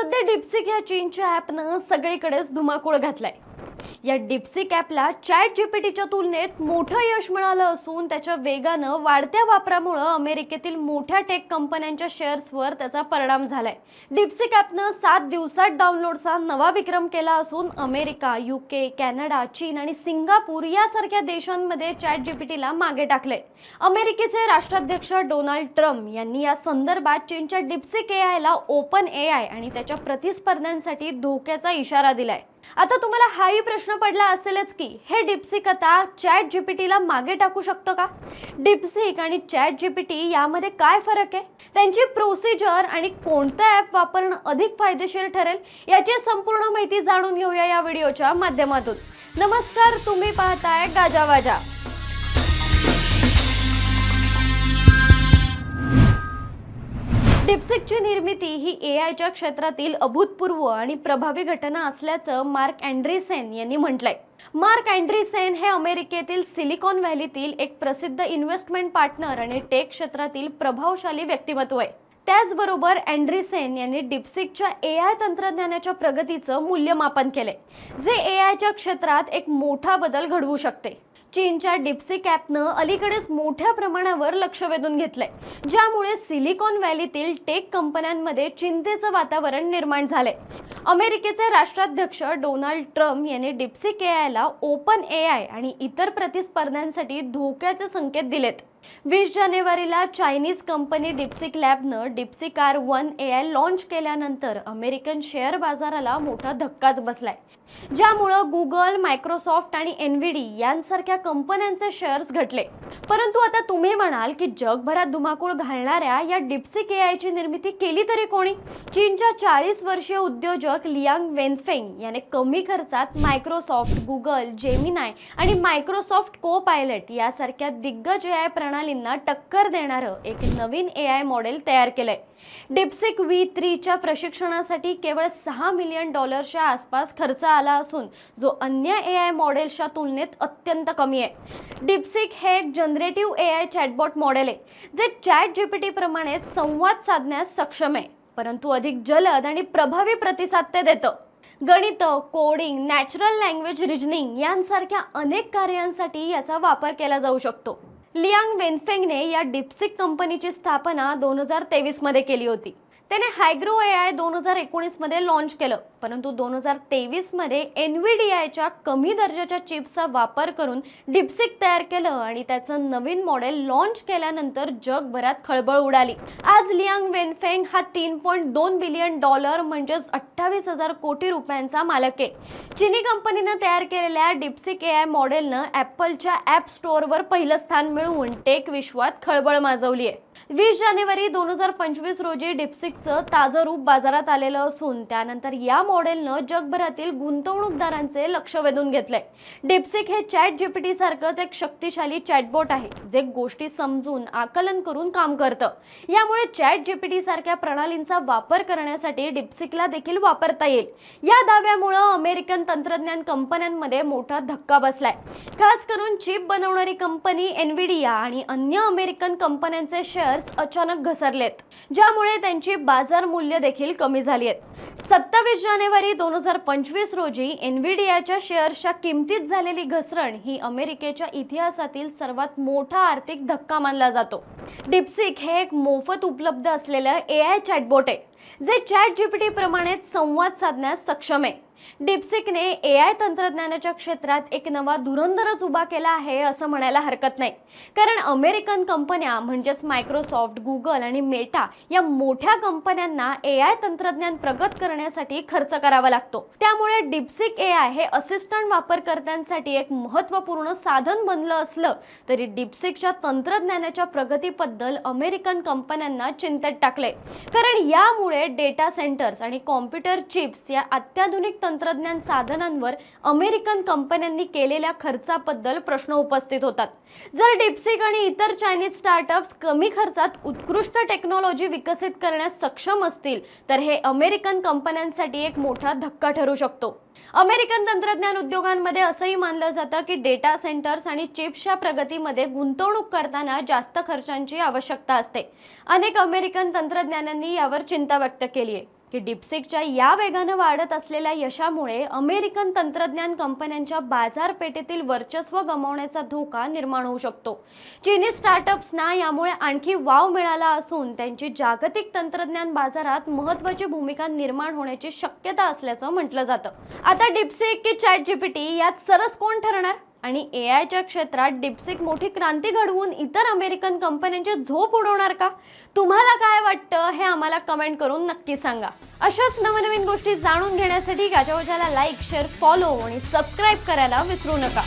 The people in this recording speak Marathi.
सध्या डिप्सिक या चीनच्या ॲपनं सगळीकडेच धुमाकूळ घातलाय. या डिप्सिक ॲपला चॅट जीपीटीच्या तुलनेत मोठं यश मिळालं असून त्याच्या वेगानं वाढत्या वापरामुळं अमेरिकेतील मोठ्या टेक कंपन्यांच्या शेअर्सवर त्याचा परिणाम झालाय. डिप्सिक ॲपनं सात दिवसात डाउनलोडचा नवा विक्रम केला असून अमेरिका युके कॅनडा चीन आणि सिंगापूर यासारख्या देशांमध्ये चॅट जीपीटीला मागे टाकले अमेरिकेचे राष्ट्राध्यक्ष डोनाल्ड ट्रम्प यांनी या संदर्भात चीनच्या डिप्सिक ए आयला ओपन ए आय आणि त्याच्या प्रतिस्पर्ध्यांसाठी धोक्याचा इशारा दिलाय. आता तुम्हाला हाही प्रश्न पडला असेलच की हे डिप्सिक आता चॅट जीपीटीला मागे टाकू शकतो का? डिप्सिक आणि चॅट जीपीटी यामध्ये काय फरक आहे? त्यांची प्रोसिजर आणि कोणतं ॲप वापरणं अधिक फायदेशीर ठरेल याची संपूर्ण माहिती जाणून घेऊया या व्हिडिओच्या माध्यमातून. नमस्कार तुम्ही पाहताय गाजावाजा डिप्सिकची निर्मिती ही ए आयच्या क्षेत्रातील अभूतपूर्व आणि प्रभावी घटना असल्याचं मार्क अँड्रीसेन यांनी म्हटलंय. मार्क अँड्रीसेन हे अमेरिकेतील सिलिकॉन व्हॅलीतील एक प्रसिद्ध इन्व्हेस्टमेंट पार्टनर आणि टेक क्षेत्रातील प्रभावशाली व्यक्तिमत्व आहे. त्याचबरोबर अँड्रीसेन यांनी डिप्सिकच्या ए आय तंत्रज्ञानाच्या प्रगतीचं मूल्यमापन केले जे ए आयच्या क्षेत्रात एक मोठा बदल घडवू शकते. चीनच्या डिप्सी कॅपनं अलीकडेच मोठ्या प्रमाणावर लक्ष वेधून घेतलंय. ज्यामुळे सिलिकॉन व्हॅलीतील टेक कंपन्यांमध्ये चिंतेचं वातावरण निर्माण झालंय. अमेरिकेचे राष्ट्राध्यक्ष डोनाल्ड ट्रम्प यांनी डिप्सिक के आयला ओपन ए आय आणि इतर प्रतिस्पर्ध्यांसाठी धोक्याचे संकेत दिलेत. वीस जानेवारीला Chinese company DeepSeek लॅबनं DeepSeek R one A I launch केल्यानंतर अमेरिकन शेअर बाजाराला मोठा धक्काच बसलाय. ज्यामुळं गुगल मायक्रोसॉफ्ट आणि एनव्हीडी यांसारख्या कंपन्यांचे शेअर्स घटले. परंतु आता तुम्ही म्हणाल की जगभरात धुमाकूळ घालणाऱ्या या डिप्सिक ए आयची निर्मिती केली तरी कोणी? चीनच्या चाळीस वर्षीय उद्योजक लियांग वेनफेंग याने कमी खर्चात मायक्रोसॉफ्ट गुगल जेमिनाय आणि मायक्रोसॉफ्ट को पायलट यासारख्या दिग्गज ए आय प्रणालींना टक्कर देणारं एक नवीन ए आय मॉडेल तयार केलंय. डिप्सिक व्ही थ्रीच्या प्रशिक्षणासाठी केवळ सहा मिलियन डॉलर्सच्या आसपास खर्च आला असून जो अन्य ए आय मॉडेल्सच्या तुलनेत अत्यंत कमी आहे. डिप्सिक हे एक generative A I chatbot model आहे जे चॅट जीपीटी प्रमाणेच संवाद साधण्यास सक्षम आहे परंतु अधिक जलद आणि प्रभावी प्रतिसाद ते देतं. गणित कोडिंग नॅचरल लँग्वेज रिजनिंग यांसारख्या अनेक कार्यांसाठी याचा वापर केला जाऊ शकतो. लियांग वेनफेंगने या डिप्सिक कंपनीची स्थापना दोन हजार तेवीसमध्ये केली होती. त्याने हायग्रो ए आय दोन हजार एकोणीसमध्ये लॉन्च केलं. परंतु दोन हजार तेवीसमध्ये एन व्ही डी आयच्या कमी दर्जाच्या चिप्सचा वापर करून डिप्सिक तयार केलं आणि त्याचं नवीन मॉडेल लॉन्च केल्यानंतर जगभरात खळबळ उडाली. आज लियांग वेनफेंग हा तीन पॉईंट दोन बिलियन डॉलर म्हणजेच अठ्ठावीस हजार कोटी रुपयांचा मालक आहे. चिनी कंपनीनं तयार केलेल्या डिप्सिक ए आय मॉडेलनं ॲपलच्या ॲप स्टोअरवर पहिलं स्थान मिळवून टेक विश्वात खळबळ माजवली आहे वीस जानेवारी दोन हजार पंचवीस रोजी डिप्सिकचं ताजं रूप बाजारात आलेलं असून त्यानंतर या मॉडेलनं जगभरातील गुंतवणूकदारांचे लक्ष वेधून घेतलंय. डिप्सिक हे चॅट जीपीटी सारखंच एक शक्तिशाली चॅटबोट आहे जे गोष्टी समजून आकलन करून काम करतं. यामुळे चॅट जीपीटी सारख्या प्रणालींचा वापर करण्यासाठी डिप्सिकला देखील वापरता येईल. या दाव्यामुळं अमेरिकन तंत्रज्ञान कंपन्यांमध्ये मोठा धक्का बसलाय. खास करून चिप बनवणारी कंपनी एनव्हिडिया आणि अन्य अमेरिकन कंपन्यांचे शेअर्स अचानक घसरलेत ज्यामुळे त्यांची बाजार मूल्य देखील कमी झाली आहेत. सत्तावीस जानेवारी दोन हजार पंचवीस रोजी एनव्हीडियाच्या शेअर्सच्या किमतीत झालेली घसरण ही अमेरिकेच्या इतिहासातील सर्वात मोठा आर्थिक धक्का मानला जातो. डिप्सिक हे एक मोफत उपलब्ध असलेलं ए आय चॅटबोट आहे जे चॅट जीपीटी प्रमाणेच संवाद साधण्यास सक्षम आहे. डिप्सिकने ए आय तंत्रज्ञानाच्या क्षेत्रात एक नवा धुरंधरच उभा केला आहे असं म्हणायला हरकत नाही. कारण अमेरिकन कंपन्या म्हणजेच मायक्रोसॉफ्ट गुगल आणि मेटा या मोठ्या कंपन्यांना ए आय तंत्रज्ञान प्रगत करण्यासाठी खर्च करावा लागतो. त्यामुळे डिप्सिक ए आय हे असिस्टंट वापरकर्त्यांसाठी एक महत्त्वपूर्ण साधन बनलं असलं तरी डिप्सिकच्या तंत्रज्ञानाच्या प्रगतीबद्दल अमेरिकन कंपन्यांना चिंतेत टाकले. कारण यामुळे डेटा सेंटर्स आणि कॉम्प्युटर चिप्स या अत्याधुनिक तंत्रज्ञान साधनांवर अमेरिकन कंपन्यांनी केलेल्या खर्चाबद्दल प्रश्न उपस्थित होतात. जर डिप्सिक आणि इतर चायनीज स्टार्टअप्स कमी खर्चात उत्कृष्ट टेक्नॉलॉजी विकसित करण्यास सक्षम असतील तर हे अमेरिकन कंपन्यांसाठी एक मोठा धक्का ठरू शकतो. अमेरिकन तंत्रज्ञान उद्योगांमध्ये असंही मानलं जातं की डेटा सेंटर्स आणि चिप्सच्या प्रगतीमध्ये गुंतवणूक करताना जास्त खर्चांची आवश्यकता असते. अनेक अमेरिकन तंत्रज्ञानांनी यावर चिंता व्यक्त केली आहे की डिप्सिकच्या या वेगानं वाढत असलेल्या यशामुळे अमेरिकन तंत्रज्ञान कंपन्यांच्या बाजारपेठेतील वर्चस्व गमावण्याचा धोका निर्माण होऊ शकतो. चीनी स्टार्टअप्सना यामुळे आणखी वाव मिळाला असून त्यांची जागतिक तंत्रज्ञान बाजारात महत्त्वाची भूमिका निर्माण होण्याची शक्यता असल्याचं म्हटलं जातं. आता डिप्सिक की चॅट जीपीटी यात सरस कोण ठरणार? आणि ए आयच्या क्षेत्रात डिप्सिक मोठी क्रांती घडवून इतर अमेरिकन कंपन्यांची झोप उडवणार का? तुम्हाला काय वाटतं हे आम्हाला कमेंट करून नक्की सांगा. अशाच नवनवीन गोष्टी जाणून घेण्यासाठी गाजावाजाला लाईक शेअर फॉलो आणि सबस्क्राईब करायला विसरू नका.